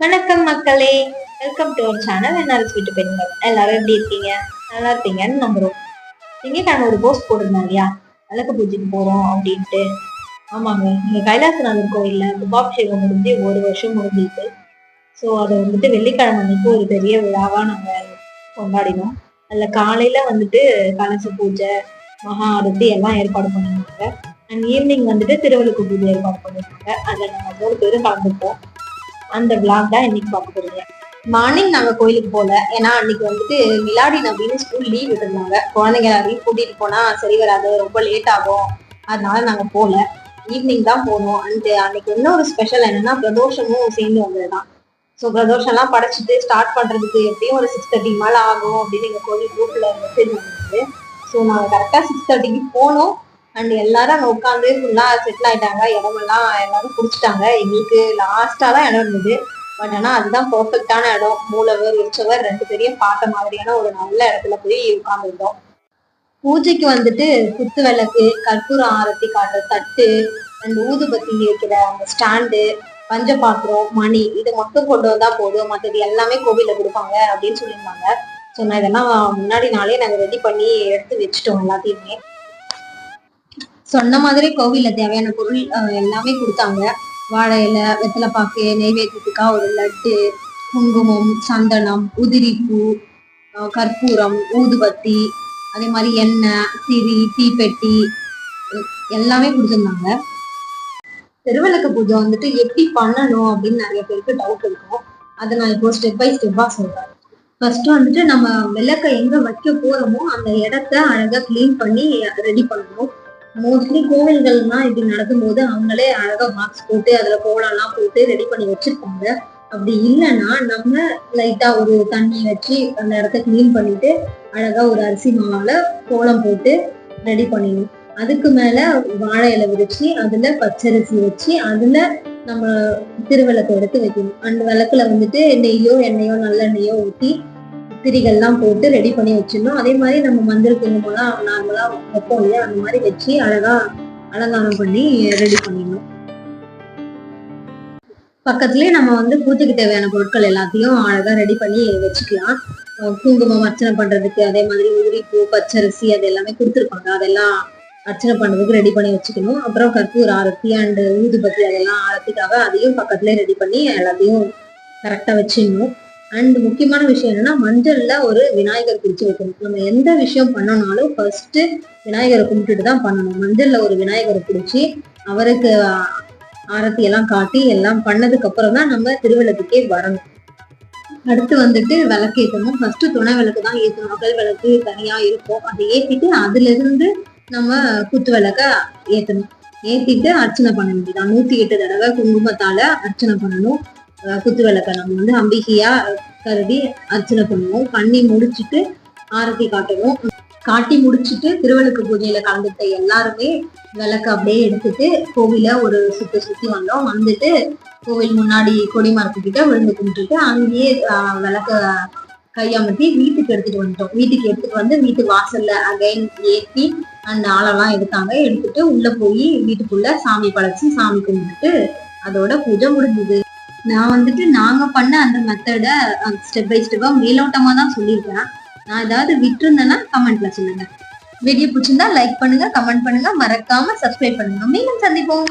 வணக்கம் மக்களே. Welcome to our channel N R S வீட்டு பெண்கள் எல்லாரும் எப்படி இருக்கீங்க? நல்லா இருப்பீங்கன்னு நம்புறோம். திங்கக்கிழமை ஒரு போஸ்ட் போட்டிருந்தேன் இல்லையா? விளக்கு பூஜைக்கு போறோம் அப்படின்ட்டு. ஆமாங்க. இங்க கைலாசநாதர் கோயில்ல கும்பாபிஷேகம் முடிஞ்சு ஒரு வருஷம் முடிஞ்சிருக்கு. ஸோ அதை வந்துட்டு வெள்ளிக்கிழமை அன்னைக்கு ஒரு பெரிய விழாவா நாங்க கொண்டாடினோம். அதுல காலையில வந்துட்டு கலச பூஜை மகா ஆரத்தி எல்லாம் ஏற்பாடு பண்ணிருந்தாங்க அண்ட் ஈவினிங் வந்துட்டு திருவள்ளுக்கு பூஜை ஏற்பாடு பண்ணிருந்தாங்க அதுல நாங்க மூணு பேரும் கலந்துப்போம். அந்த விளாக் தான் இன்னைக்கு பார்க்க போறீங்க. மார்னிங் நாங்க கோயிலுக்கு போல. ஏன்னா அன்னைக்கு வந்துட்டு மிலாடி நபின்னு ஸ்கூல் லீவ் விட்டுருந்தாங்க. குழந்தைங்க எல்லாரையும் கூட்டிட்டு போனா சரி வராது ரொம்ப லேட் ஆகும். அதனால நாங்க போல. ஈவினிங் தான் போனோம். அண்ட் அன்னைக்கு இன்னொரு ஸ்பெஷல் என்னன்னா பிரதோஷமும் சேர்ந்து வந்ததுதான். ஸோ பிரதோஷம் எல்லாம் படைச்சிட்டு ஸ்டார்ட் பண்றதுக்கு எப்படியும் ஒரு சிக்ஸ் தேர்ட்டி மேல ஆகும் அப்படின்னு எங்க கோயில் குரூப்ல மெசேஜ் வந்தது ஸோ நாங்க கரெக்டா சிக்ஸ் தேர்ட்டிக்கு போனோம். அண்ட் எல்லாரும் உட்காந்து ஃபுல்லாக செட்டில் ஆயிட்டாங்க. இடமெல்லாம் எல்லாரும் குடிச்சிட்டாங்க. எங்களுக்கு லாஸ்டா தான் இடம் இருந்தது. பட் ஆனால் அதுதான் பர்ஃபெக்டான இடம். மூலவர் உற்சவர் ரெண்டு பேரையும் பார்த்த மாதிரியான ஒரு நல்ல இடத்துல போய் உட்காந்துருந்தோம் பூஜைக்கு வந்துட்டு குத்து விளக்கு கற்பூர ஆரத்தி காட்டுற தட்டு அண்ட் ஊதுபத்தி வைக்கிற அந்த ஸ்டாண்டு பஞ்ச பாத்திரம் மணி இது மட்டும் கொண்டு வந்தா போதும். மற்றது எல்லாமே கோவில்ல கொடுப்பாங்க அப்படின்னு சொல்லியிருந்தாங்க. ஸோ நான் இதெல்லாம் முன்னாடி நாளே நாங்கள் ரெடி பண்ணி எடுத்து வச்சுட்டோம் எல்லாத்தையுமே. சொன்ன மாதிரி கோவில்ல தேவையான பொருள் எல்லாமே கொடுத்தாங்க. வாழை இலை வெத்தலைப்பாக்கு நெய்வேத்தியத்துக்கா ஒரு லட்டு குங்குமம் சந்தனம் உதிரிப்பூ கற்பூரம் ஊதுபத்தி அதே மாதிரி எண்ணெய் திரி தீப்பெட்டி எல்லாமே கொடுத்துருந்தாங்க. திருவிளக்கு பூஜை வந்துட்டு எப்படி பண்ணணும் அப்படின்னு நிறைய பேருக்கு டவுட் இருக்கும். அதை நான் இப்போ ஸ்டெப் பை ஸ்டெப்பா சொல்றேன் ஃபர்ஸ்ட் வந்துட்டு நம்ம விளக்க எங்க வைக்க போறோமோ அந்த இடத்த அழகா க்ளீன் பண்ணி ரெடி பண்ணணும். மோஸ்ட்லி கோவில்கள்லாம் இப்படி நடக்கும்போது அவங்களே அழகா மார்க்ஸ் போட்டு அதுல கோலம்லாம் போட்டு ரெடி பண்ணி வச்சிருப்பாங்க. அப்படி இல்லைன்னா நம்ம லைட்டா ஒரு தண்ணி வச்சு அந்த இடத்த க்ளீன் பண்ணிட்டு அழகா ஒரு அரிசி மாவால கோலம் போட்டு ரெடி பண்ணிடணும் அதுக்கு மேல வாழை இலை விரிச்சு அதுல பச்சரிசி வச்சு அதுல நம்ம திருவிளக்கு எடுத்து வைக்கணும். அந்த விளக்குல வந்துட்டு நெய்யோ எண்ணெயோ நல்லெண்ணெயோ ஊற்றி திரிகள்லாம் போட்டு ரெடி பண்ணி வச்சிடணும். அதே மாதிரி நம்ம மஞ்சள் குங்குமம்லாம் நார்மலா வைப்போம் இல்லையா? அந்த மாதிரி வச்சு அழகா அலங்காரம் பண்ணி ரெடி பண்ணிடணும். பக்கத்துலயே நம்ம வந்து பூஜைக்கு தேவையான பொருட்கள் எல்லாத்தையும் அழகா ரெடி பண்ணி வச்சுக்கலாம். குங்குமம் அர்ச்சனை பண்றதுக்கு அதே மாதிரி உதிரிப்பூ பச்சரிசி அது எல்லாமே கொடுத்துருப்பாங்க. அதெல்லாம் அர்ச்சனை பண்றதுக்கு ரெடி பண்ணி வச்சுக்கணும். அப்புறம் கற்பூர் ஆரத்தி அண்ட் ஊதுபத்தி அதெல்லாம் ஆரத்திக்காக அதையும் பக்கத்துலயே ரெடி பண்ணி எல்லாத்தையும் கரெக்டா வச்சிடணும். அண்ட் முக்கியமான விஷயம் என்னன்னா மஞ்சள்ல ஒரு விநாயகர் குறிச்சு வைக்கணும். நம்ம எந்த விஷயம் பண்ணனாலும் ஃபர்ஸ்ட் விநாயகரை கும்பிட்டுட்டு தான் பண்ணணும். மஞ்சள்ல ஒரு விநாயகரை பிடிச்சி அவருக்கு ஆரத்தி எல்லாம் காட்டி எல்லாம் பண்ணதுக்கு அப்புறம் தான் நம்ம திருவிளக்குக்கே வரணும். அடுத்து வந்துட்டு விளக்கு ஏற்றணும் ஃபர்ஸ்ட் துணை விளக்கு தான் ஏற்றணும் அகல் விளக்கு தனியா இருக்கும். அதை ஏத்திட்டு அதுல இருந்து நம்ம குத்து விளக்க ஏத்தணும். ஏத்திட்டு அர்ச்சனை பண்ண வேண்டியதான் நூத்தி எட்டு தடவை குங்குமத்தால அர்ச்சனை பண்ணணும். குத்து விளக்க நம்ம வந்து அம்பிகையா கருதி அர்ச்சனை பண்ணுவோம். பண்ணி முடிச்சுட்டு ஆரத்தி காட்டுவோம். காட்டி முடிச்சுட்டு திருவிளக்கு பூஜையில கலந்துட்ட எல்லாருமே விளக்கு அப்படியே எடுத்துட்டு கோவில ஒரு சுத்தி சுத்தி வந்தோம். வந்துட்டு கோவில் முன்னாடி கொடி மரத்துக்கிட்ட விழுந்து கும்பிட்டுட்டு அங்கேயே விளக்க கையமர்த்தி வீட்டுக்கு எடுத்துட்டு வந்துட்டோம். வீட்டுக்கு எடுத்துட்டு வந்து வீட்டு வாசல்ல அகைன் ஏற்றி அந்த ஆளெல்லாம் எடுத்தாங்க. எடுத்துட்டு உள்ள போய் வீட்டுக்குள்ள சாமி படைச்சு சாமி கும்பிட்டுட்டு அதோட பூஜை முடிஞ்சது. நான் வந்துட்டு நாங்க பண்ண அந்த மெத்தட ஸ்டெப் பை ஸ்டெப்பா மேலோட்டமா தான் சொல்லியிருக்கேன். நான் ஏதாவது விட்டுருந்தேன்னா கமெண்ட்ல சொல்லுங்க. வீடியோ பிடிச்சிருந்தா லைக் பண்ணுங்க கமெண்ட் பண்ணுங்க. மறக்காம சப்ஸ்கிரைப் பண்ணுங்க. மீண்டும் சந்திப்போம்.